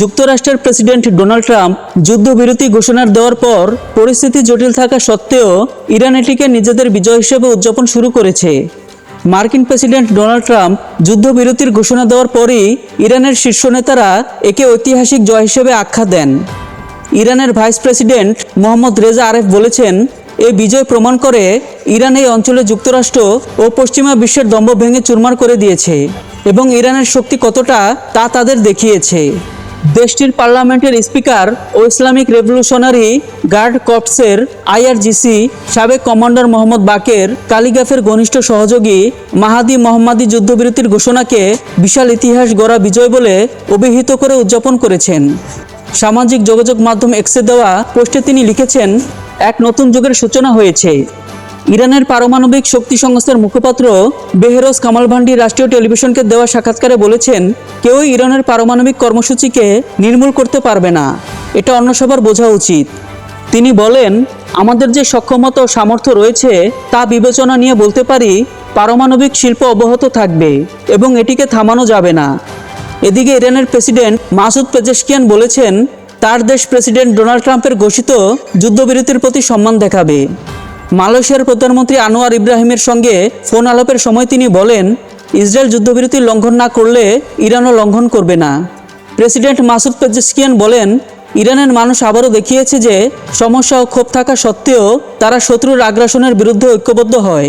যুক্তরাষ্ট্রের president Donald Trump যুদ্ধবিরতি ঘোষণার দেওয়ার পর পরিস্থিতি জটিল থাকা সত্ত্বেও ইরান এটিকে নিজেদের বিজয় হিসেবে উদযাপন শুরু করেছে। মার্কিন প্রেসিডেন্ট ডোনাল্ড ট্রাম্প যুদ্ধবিরতির ঘোষণা দেওয়ার পরই ইরানের শীর্ষ নেতারা একে ঐতিহাসিক জয় হিসেবে আখ্যা দেন। ইরানের vice president Mohammad Reza Aref বলেছেন এই বিজয় প্রমাণ করে ইরান এই অঞ্চলে যুক্তরাষ্ট্র ও পশ্চিমা বিশ্বের দম্ভ ভেঙে চুরমার করে দিয়েছে এবং ইরানের শক্তি কতটা তা তাদের দেখিয়েছে। দেশটির পার্লামেন্টের স্পিকার ও ইসলামিক রেভলিউশনারি গার্ড কর্পসের আইআরজিসি সাবেক কমান্ডার মোহাম্মদ বাকের কালিগাফের ঘনিষ্ঠ সহযোগী মাহাদি মোহাম্মদী যুদ্ধবিরতির ঘোষণাকে বিশাল ইতিহাস গড়া বিজয় বলে অভিহিত করে উদযাপন করেছেন। সামাজিক যোগাযোগ মাধ্যম এক্সে দেওয়া পোস্টে তিনি লিখেছেন, এক নতুন যুগের সূচনা হয়েছে। ইরানের পারমাণবিক শক্তি সংস্থার মুখপাত্র বেহরোজ কামাল ভান্ডি রাষ্ট্রীয় টেলিভিশনকে দেওয়া সাক্ষাৎকারে বলেছেন কেউ ইরানের পারমাণবিক কর্মসূচিকে নির্মূল করতে পারবে না। এটা অন্য সবার বোঝা উচিত। তিনি বলেন, আমাদের যে সক্ষমতা ও সামর্থ্য রয়েছে, তা বিবেচনা নিয়ে বলতে পারি, পারমাণবিক শিল্প অব্যাহত থাকবে এবং এটিকে থামানো যাবে না। এদিকে ইরানের প্রেসিডেন্ট মাসুদ পেজেশকিয়ান বলেছেন, তার দেশ প্রেসিডেন্ট ডোনাল্ড ট্রাম্পের ঘোষিত যুদ্ধবিরতির প্রতি সম্মান দেখাবে। মালয়েশিয়ার প্রধানমন্ত্রী আনোয়ার ইব্রাহিমের সঙ্গে ফোন আলাপের সময় তিনি বলেন, ইসরায়েল যুদ্ধবিরতি লঙ্ঘন না করলে ইরানও লঙ্ঘন করবে না। প্রেসিডেন্ট মাসুদ পেজেশকিয়ান বলেন, ইরানের মানুষ আবারও দেখিয়েছে যে সমস্যা ও ক্ষোভ থাকা সত্ত্বেও তারা শত্রুর আগ্রাসনের বিরুদ্ধে ঐক্যবদ্ধ হয়।